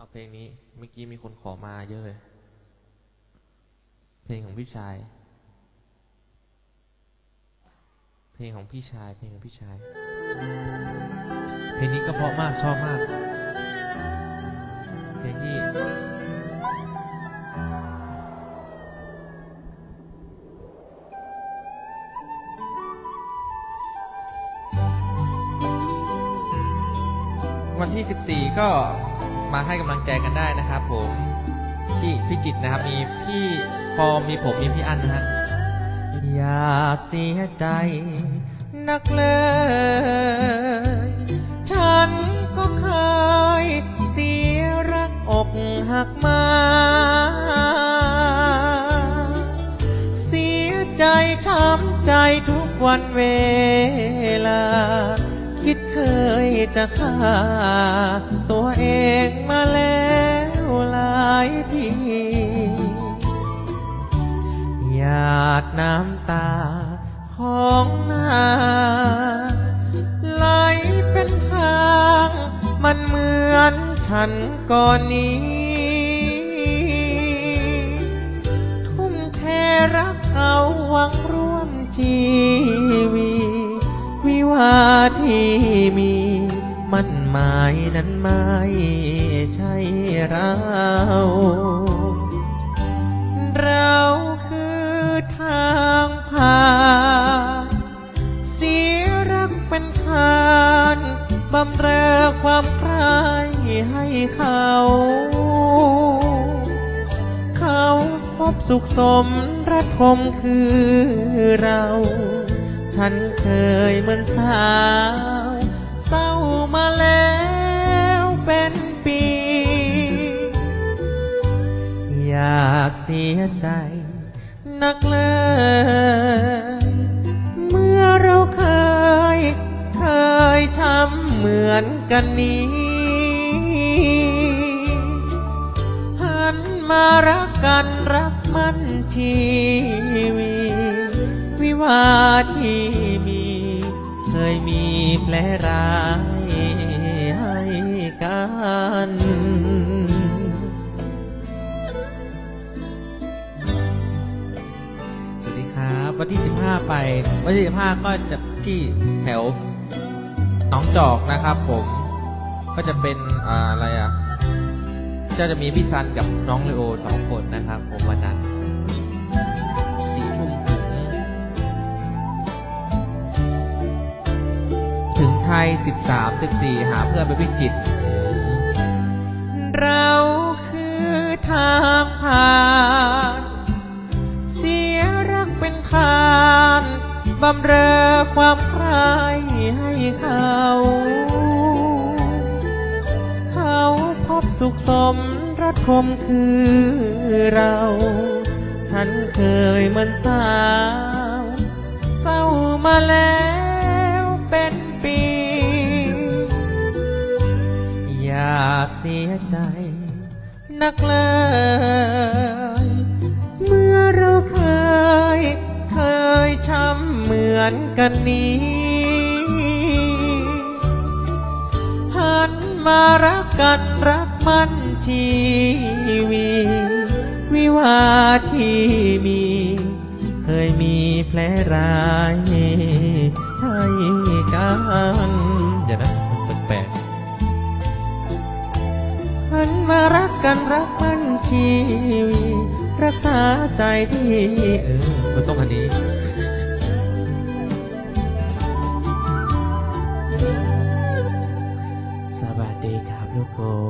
เอาเพลงนี้เมื่อกี้มีคนขอมาเยอะเลย เพลงของพี่ชาย เพลงของพี่ชาย เพลงของพี่ชาย เพลงนี้ก็เพราะมากชอบมาก เพลงที่วันที่ 14 ก็ มาให้กำลังใจกันได้นะครับผมที่พิจิตนะครับมีพี่พอมีผมมีพี่อันนะฮะอย่าเสียใจนักเลย ฉันก็เคยเสียรักอกหักมา เสียใจช้ำใจทุกวันเวลา จะฆ่า ตัวเองมาแล้วหลายทีหยาดน้ำตาของนาไหลเป็นทาง มันเหมือนฉันก่อนนี้ ทุ่มเทรักเขาหวังร่วมชีวิตวิวาที่มี มันหมายนั้นไม่ใช่เรา เราคือทางผ่านเสียรักเป็นทานบำเรอความใครให้เขา เขาพบสุขสมระทมคือเรา ฉันเคยเหมือนสาว เศร้ามาแล้วเป็นปี อย่าเสียใจนักเลยเมื่อเราเคย เคยช้ำเหมือนกันนี้หันมารักกันรักมันชีวิตวิวาทที่มี เคยมี แผลร้ายให้กันสวัสดีครับวันที่ 15 ไป วันที่ 15 ก็จะที่แถวหนองจอกนะครับผม ก็จะเป็นอะไรอะก็จะมีพี่ซันกับน้องเลโอสองคนนะครับผมวันนั้น ทย13 14 หาเพื่อนไปพิจิต เราคือทางผ่าน เสียรักเป็นทานบำเรอความใครให้เขา เขาพบสุขสมระทมคือเรา ฉันเคยเหมือนสาว เศร้ามาแล้ว เสียใจ นักเลยเมื่อเราเคย เคยช้ำเหมือนกันนี้หันมารักกันรักมันชีวิตวิวาที่มี เคยมีแผลร้ายให้กัน หันมารักกันรักมันชีวีรักษาใจที่เออมันต้องอันนี้สวัสดีครับทุกคน